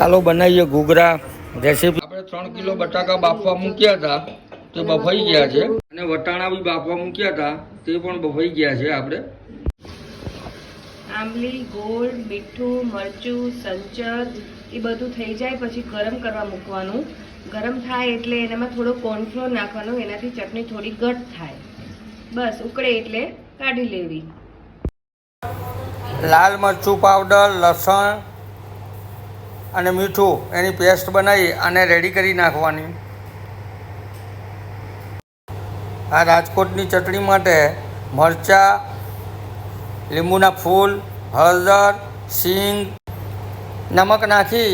ચાલો બનાવીએ ઘૂઘરા રેસીપી આપણે ત્રણ કિલો બટાકા બાફવા મૂક્યા હતા તે બફાઈ ગયા છે. અને વટાણા બી બાફવા મૂક્યા હતા તે પણ બફાઈ ગયા છે આપણે. આંબલી ગોળ મીઠું મરચું સંચર એ બધું થઈ જાય પછી ગરમ કરવા મૂકવાનું. ગરમ થાય એટલે એનામાં થોડો કોર્નફ્લોર નાખવાનો એનાથી ચટણી થોડી ઘટ થાય. બસ ઉકળે એટલે કાઢી લેવી. લાલ મરચું પાવડર લસણ અને મીઠું એની પેસ્ટ બનાવી અને રેડી કરી નાખવાની. આ રાજકોટની ચટણી માટે મરચાં, લીંબુના ફૂલ, હળદર, સિંગ, નમક નાખી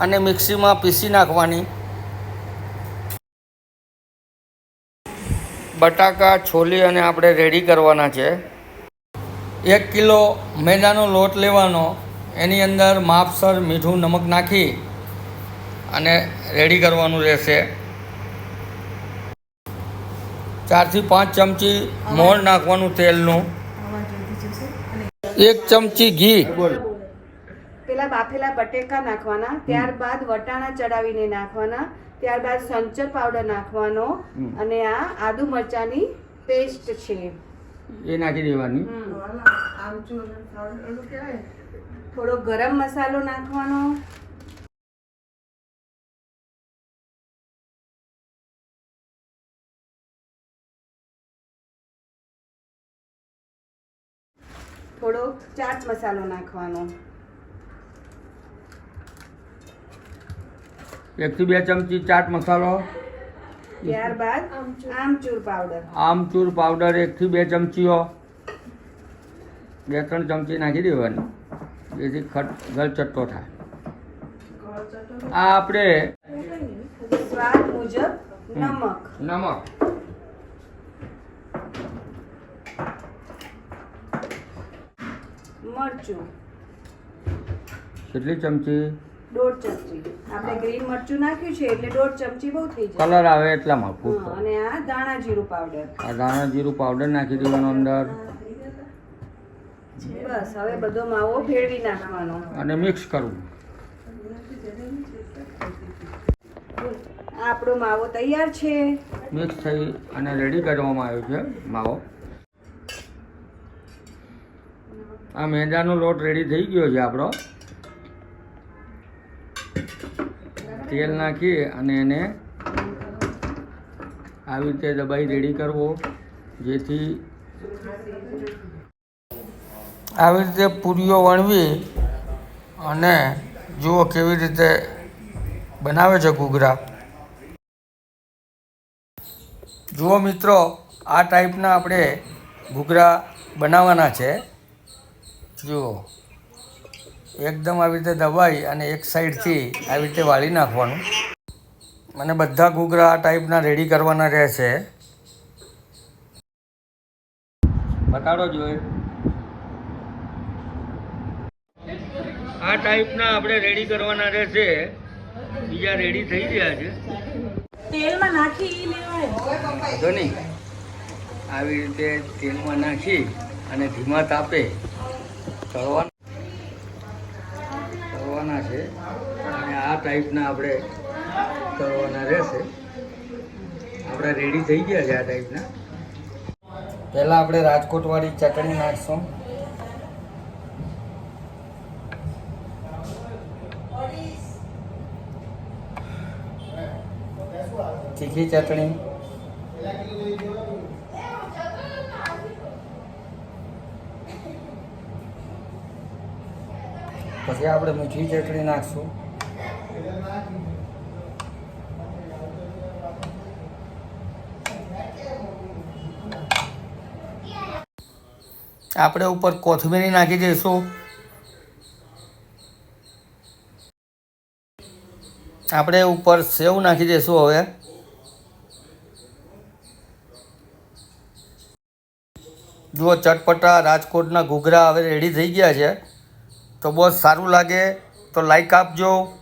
અને મિક્સીમાં પીસી નાખવાની. બટાકા, છોલી અને આપણે રેડી કરવાના છે. એક કિલો મેદાનો લોટ લેવાનો. એની અંદર માપસર મીઠું નમક નાખી અને રેડી કરવાનું રહેશે. ચારથી પાંચ ચમચી મોણ નાખવાનું તેલનું. એક ચમચી ઘી. પેલા બાફેલા બટેકા નાખવાના ત્યારબાદ વટાણા ચડાવીને નાખવાના ત્યારબાદ સંચર પાવડર નાખવાનો અને આ આદુ મરચાની પેસ્ટ છે. એ નાખી દેવાની. થોડો ગરમ મસાલો નાખવાનો. થોડો ચાટ મસાલો નાખવાનો. એકથી બે ચમચી ચાટ મસાલો. ત્યારબાદ આમચૂર પાવડર. આમચૂર પાવડર એકથી બે ચમચીઓ. બે ત્રણ ચમચી નાખી દેવાની. જેથી ખટ ગળચટ્ટો થાય. આ આપણે સ્વાદ મુજબ નમક. નમક. મરચું. કેટલી ચમચી? દોઢ ચમચી. આપણે ગ્રીન મરચું નાખ્યું છે એટલે દોઢ ચમચી બહુ થઈ જાય કલર આવે એટલામાં હા, અને આ દાણા જીરું પાવડર આ ધાણા જીરું પાવડર નાખી દેવાનો અંદર. બસ હવે બધો માવો ભેળવી નાખવાનો. અને મિક્સ કરવું આપણો માવો તૈયાર છે. મિક્સ થઈ અને રેડી કરવામાં આવ્યો છે માવો. આ મેંદાનો લોટ રેડી થઈ ગયો છે આપણો. તેલ નાખી અને એને આવી રીતે દબાઈ રેડી કરવો જેથી આવી રીતે પૂરીઓ વણવી અને જુઓ કેવી રીતે બનાવે છે ઘૂઘરા. જુઓ મિત્રો, આ ટાઈપના આપણે ઘૂઘરા બનાવવાના છે. જુઓ. એકદમ આવી રીતે દબાઈ અને એક સાઈડથી આવી રીતે વાળી નાખવાનું. અને બધા ઘૂઘરા આ ટાઈપના રેડી કરવાના રહેશે. બતાડો જોઈએ આ ટાઈપના આપણે રેડી કરવાના રહેશે. બીજા રેડી થઈ ગયા છે. તેલમાં નાખી લેવાય. નહીં આવી રીતે તેલમાં નાખી અને ધીમા તાપે તળવાના તળવાના છે. અને આ ટાઈપના આપણે તળવાના રહેશે. આપણે રેડી થઈ ગયા છે આ ટાઈપના પહેલાં આપણે રાજકોટવાળી ચટણી નાખશું. તીખી ચટણી. પછી આપણે મીઠી ચટણી નાખશું. આપણે ઉપર કોથમીરી નાખી દઈશું આપણે ઉપર સેવ નાખી દઈશું હવે. જુઓ, ચટપટા રાજકોટના ઘૂઘરા હવે રેડી થઈ ગયા છે. તો બહુ સારું લાગે. તો લાઈક આપજો.